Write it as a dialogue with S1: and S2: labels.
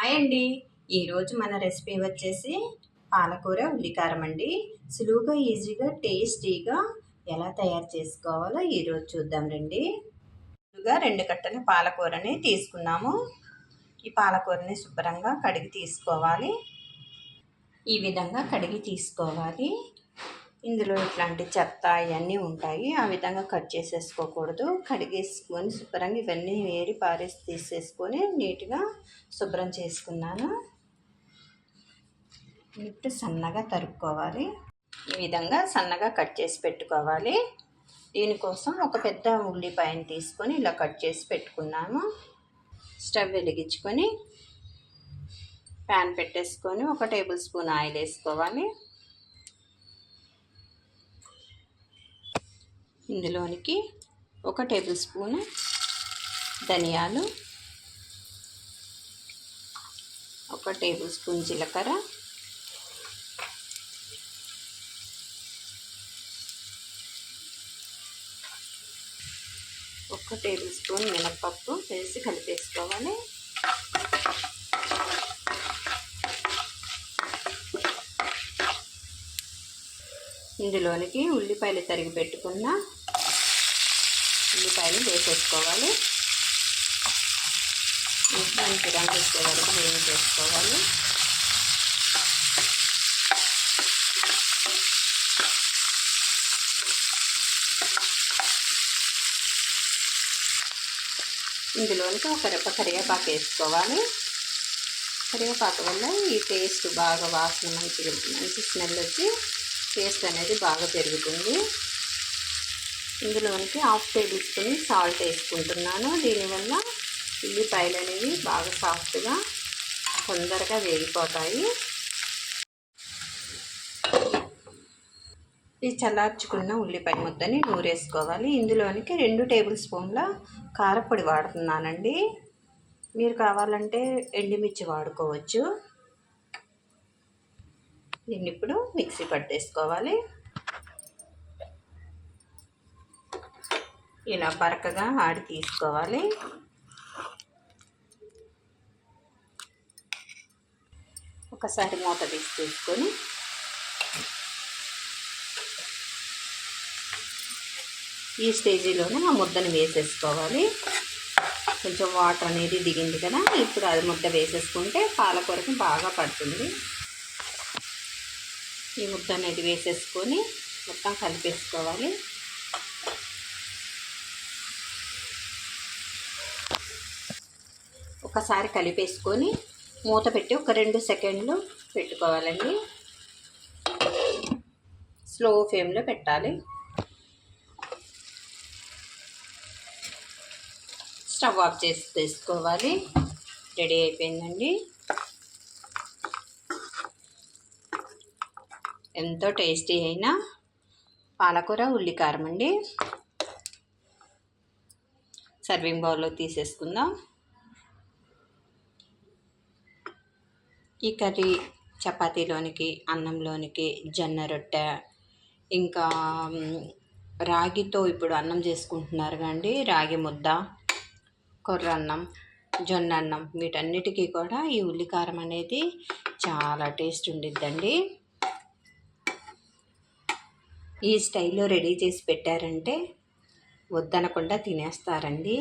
S1: Hi అండి. ఈరోజు మన రెసిపీ వచ్చేసి పాలకూర ఉల్లికారం అండి. సులువుగా ఈజీగా టేస్టీగా ఎలా తయారు చేసుకోవాలో ఈరోజు చూద్దాం రండి. ముందుగా రెండు కట్టల పాలకూరని తీసుకున్నాము. ఈ పాలకూరని శుభ్రంగా కడిగి తీసుకోవాలి. ఈ విధంగా కడిగి తీసుకోవాలి. ఇందులో ఇట్లాంటి చెత్త ఇవన్నీ ఉంటాయి. ఆ విధంగా కట్ చేసేసుకోకూడదు. కడిగేసుకొని శుభ్రంగా ఇవన్నీ వేరి పారేసి తీసేసుకొని నీట్గా శుభ్రం చేసుకున్నాను. ఇప్పుడు సన్నగా తరుక్కోవాలి. ఈ విధంగా సన్నగా కట్ చేసి పెట్టుకోవాలి. దీనికోసం ఒక పెద్ద ఉల్లిపాయను తీసుకొని ఇలా కట్ చేసి పెట్టుకున్నాను. స్టవ్ వెలిగించుకొని ప్యాన్ పెట్టేసుకొని ఒక టేబుల్ స్పూన్ ఆయిల్ వేసుకోవాలి. ఇందులోనికి ఒక టేబుల్ స్పూన్ ధనియాలు ఒక టేబుల్ స్పూన్ జీలకర్ర ఒక టేబుల్ స్పూన్ మినప్పప్పు వేసి కలిపేసుకోవాలి. ఇందులోనికి ఉల్లిపాయలు తరిగి పెట్టుకున్న ఉల్లిపాయలు వేసేసుకోవాలి. దానికి రంగు వచ్చే వరకు వేడి చేసుకోవాలి ఇందులోనికి ఒక రెప్ప కరివేపాకు వేసుకోవాలి. కరివేపాకు వల్ల ఈ టేస్ట్ బాగా వాసన మంచిగా మంచి స్మెల్ వచ్చి టేస్ట్ అనేది బాగా పెరుగుతుంది. ఇందులోనికి హాఫ్ టేబుల్ స్పూన్ సాల్ట్ వేసుకుంటున్నాను. దీనివల్ల ఉల్లిపాయలు అనేవి బాగా సాఫ్ట్గా తొందరగా వేగిపోతాయి. ఈ చల్లార్చుకున్న ఉల్లిపాయ ముద్దని నూరేసుకోవాలి. ఇందులోనికి రెండు టేబుల్ స్పూన్ల కారపొడి వాడుతున్నానండి. మీరు కావాలంటే ఎండుమిర్చి వాడుకోవచ్చు. దీన్ని ఇప్పుడు మిక్సీ పట్టేసుకోవాలి. ఇలా బరకగా ఆడి తీసుకోవాలి. ఒకసారి మూత తీసి తీసుకొని ఈ స్టేజీలోనే ఆ ముద్దని వేసేసుకోవాలి. కొంచెం వాటర్ అనేది దిగింది కదా ఇప్పుడు అది ముద్ద వేసేసుకుంటే పాలకూరకి బాగా పడుతుంది. ఈ ముద్ద అనేది వేసేసుకొని మొత్తం కలిపేసుకోవాలి. ఒకసారి కలిపేసుకొని మూత పెట్టి ఒక రెండు సెకండ్లు పెట్టుకోవాలండి. స్లో ఫ్లేమ్లో పెట్టాలి. స్టవ్ ఆఫ్ చేసి తీసుకోవాలి. రెడీ అయిపోయిందండి. ఎంతో టేస్టీ అయిన పాలకూర ఉల్లికారం అండి. సర్వింగ్ బౌల్లో తీసేసుకుందాం. ఈ కర్రీ చపాతీలోనికి అన్నంలోనికి జొన్న రొట్టె ఇంకా రాగితో ఇప్పుడు అన్నం చేసుకుంటున్నారు కండి రాగి ముద్ద కొర్ర అన్నం జొన్న అన్నం వీటన్నిటికీ కూడా ఈ ఉల్లికారం అనేది చాలా టేస్ట్ ఉండిద్దండి. ఈ స్టైల్లో రెడీ చేసి పెట్టారంటే వద్దనకుండా తినేస్తారండి.